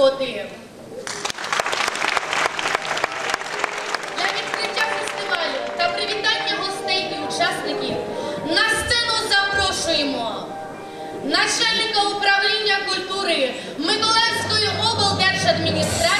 молодим. Для відкриття фестивалю та привітання гостей і учасників на сцену запрошуємо начальника управління культури Миколаївської облдержадміністрації.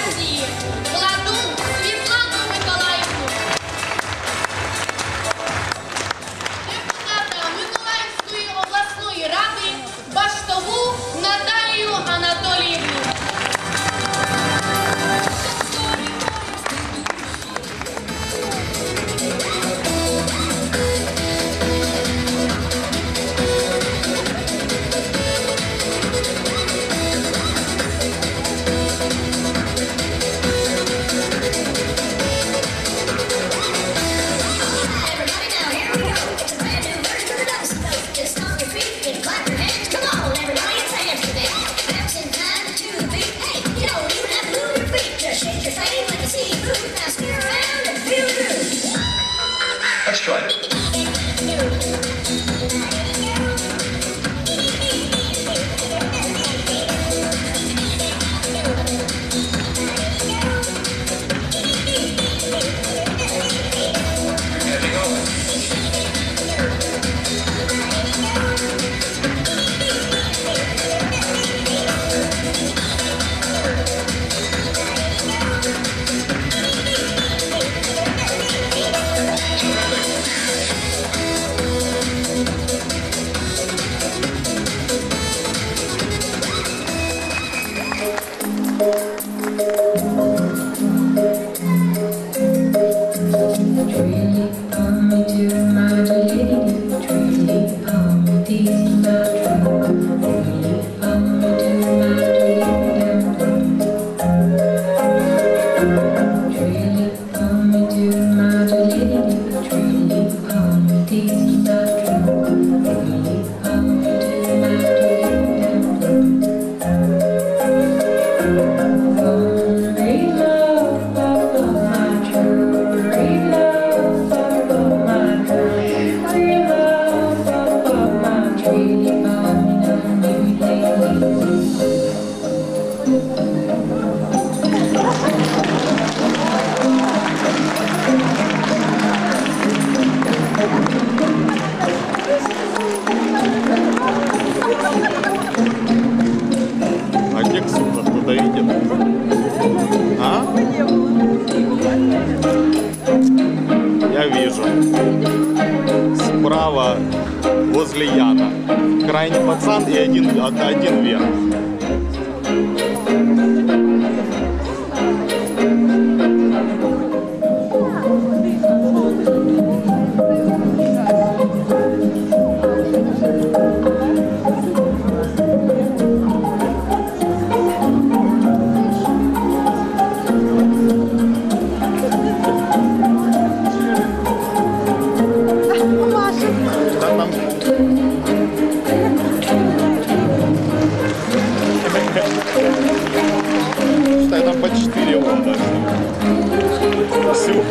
Shake the, shake the, shake справа возле Яна. Крайний пацан и один, один вверх. Считай, там по 4 лота. Всего.